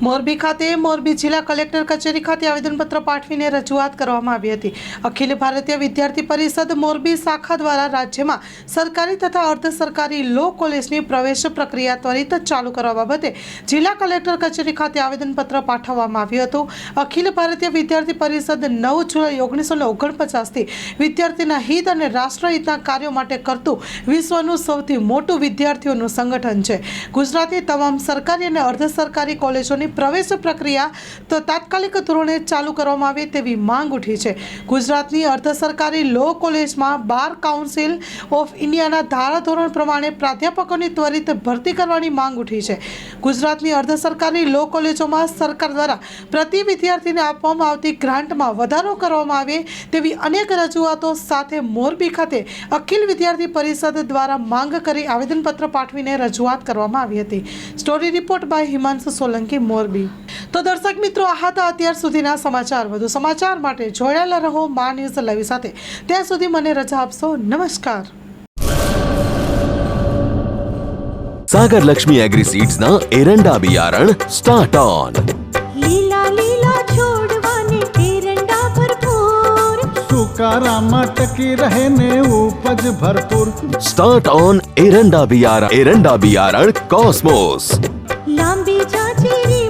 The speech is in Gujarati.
મોરબી ખાતે મોરબી જિલ્લા કલેક્ટર કચેરી ખાતે આવેદનપત્ર પાઠવીને રજૂઆત કરવામાં આવી હતી. અખિલ ભારતીય વિદ્યાર્થી પરિષદ મોરબી શાખા દ્વારા રાજ્યમાં સરકારી તથા અર્ધ સરકારી લો કોલેજની પ્રવેશ પ્રક્રિયા ત્વરિત ચાલુ કરવા બાબતે જિલ્લા કલેક્ટર કચેરી ખાતે આવેદનપત્ર પાઠવવામાં આવ્યું હતું. અખિલ ભારતીય વિદ્યાર્થી પરિષદ નવ જુલાઈ ઓગણીસો ને ઓગણપચાસથી વિદ્યાર્થીના હિત અને રાષ્ટ્રહિતના કાર્યો માટે કરતું વિશ્વનું સૌથી મોટું વિદ્યાર્થીઓનું સંગઠન છે. ગુજરાતની તમામ સરકારી અને અર્ધ સરકારી કોલેજોની પ્રવેશ પ્રક્રિયા તો તાત્કાલિક ધોરણે ચાલુ કરવામાં આવે તેવી માંગ ઉઠી છે. ગુજરાતની અર્ધ સરકારી લો કોલેજમાં બાર કાઉન્સિલ ઓફ ઇન્ડિયાના ધારાધોરણ પ્રમાણે પ્રાધ્યાપકોની ત્વરિત ભરતી કરવાની માંગ ઉઠી છે. ગુજરાતની અર્ધ સરકારી લો કોલેજોમાં સરકાર દ્વારા પ્રતિ વિદ્યાર્થીને આપવામાં આવતી ગ્રાન્ટમાં વધારો કરવામાં આવે તેવી અનેક રજૂઆતો સાથે મોરબી ખાતે અખિલ વિદ્યાર્થી પરિષદ દ્વારા માંગ કરી આવેદનપત્ર પાઠવીને રજૂઆત કરવામાં આવી હતી. Story report by Himanshu Solanki Morbi. તો દર્શક મિત્રો આ હતા અત્યાર સુધીના સમાચાર. વધુ સમાચાર માટે જોડાયેલા રહો મા ન્યૂઝ લાઈવ સાથે. ત્યાં સુધી મને રજા આપશો. નમસ્કાર. સાગર લક્ષ્મી એગ્રી સીડ્સ ના એરંડા બિયારણ સ્ટાર્ટ ઓન લીલા લીલા છોડવાને એરંડા ભરપૂર. સુકારામાં ટકી રહે ને ઉપજ ભરપૂર. સ્ટાર્ટ ઓન એરંડા બિયારણ એરંડા બિયારણ કોસ્મોસ લાંબી જાચીની